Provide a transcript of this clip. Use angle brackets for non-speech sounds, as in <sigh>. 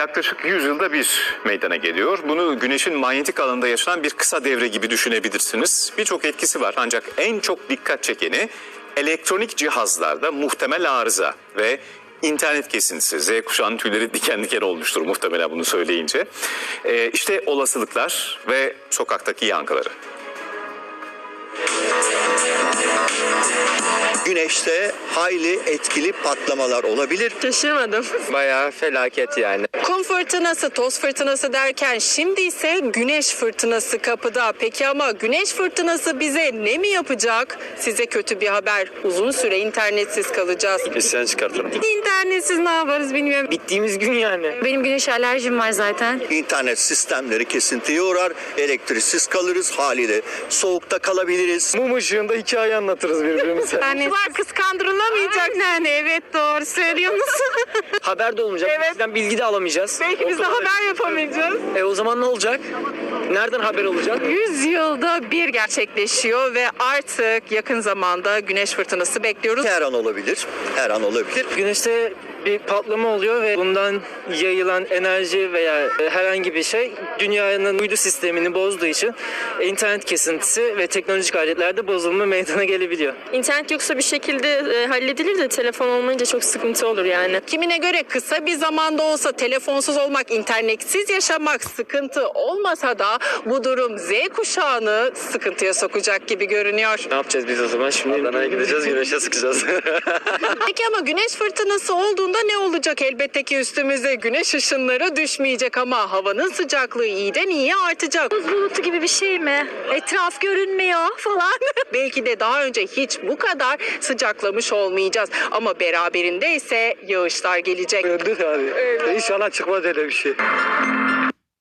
yaklaşık 100 yılda bir meydana geliyor. Bunu güneşin manyetik alanında yaşanan bir kısa devre gibi düşünebilirsiniz. Birçok etkisi var ancak en çok dikkat çekeni elektronik cihazlarda muhtemel arıza ve internet kesintisi. Z kuşağının tüyleri diken diken olmuştur muhtemelen bunu söyleyince. Ee, işte olasılıklar ve sokaktaki yankıları. Güneşte hayli etkili patlamalar olabilir. Şaşırmadım. <laughs> Bayağı felaket yani. Kum fırtınası, toz fırtınası derken şimdi ise güneş fırtınası kapıda. Peki ama güneş fırtınası bize ne mi yapacak? Size kötü bir haber. Uzun süre internetsiz kalacağız. İsyan çıkartırım. İnternetsiz ne yaparız bilmiyorum. Bittiğimiz gün yani. Benim güneş alerjim var zaten. İnternet sistemleri kesintiye uğrar, elektriksiz kalırız haliyle. Soğukta kalabiliriz. Mum ışığında hikaye anlatırız birbirimize. <laughs> Yani var kıskandırılamayacak yani. Evet doğru söylüyorsunuz. <laughs> Haber de olmayacak. Evet. Bizden bilgi de alamayacağız. Belki biz de haber yapamayacağız. E o zaman ne olacak? Nereden haber olacak? 100 yılda bir gerçekleşiyor ve artık yakın zamanda güneş fırtınası bekliyoruz. Her an olabilir, her an olabilir. Güneşte bir patlama oluyor ve bundan yayılan enerji veya e, herhangi bir şey dünyanın uydu sistemini bozduğu için internet kesintisi ve teknolojik aletlerde bozulma meydana gelebiliyor. İnternet yoksa bir şekilde e, halledilir de telefon olmayınca çok sıkıntı olur yani. Kimine göre kısa bir zamanda olsa telefonsuz olmak, internetsiz yaşamak sıkıntı olmasa da bu durum Z kuşağını sıkıntıya sokacak gibi görünüyor. Ne yapacağız biz o zaman? Şimdi Adana'ya gideceğiz, güneşe sıkacağız. <laughs> Peki ama güneş fırtınası olduğunda ne olacak? Elbette ki üstümüze güneş ışınları düşmeyecek ama havanın sıcaklığı iyiden iyiye artacak. Buz bulutu gibi bir şey mi? Etraf görünmüyor falan. <laughs> Belki de daha önce hiç bu kadar sıcaklamış olmayacağız ama beraberinde ise yağışlar gelecek. Öldük abi. İnşallah çıkmaz öyle bir şey.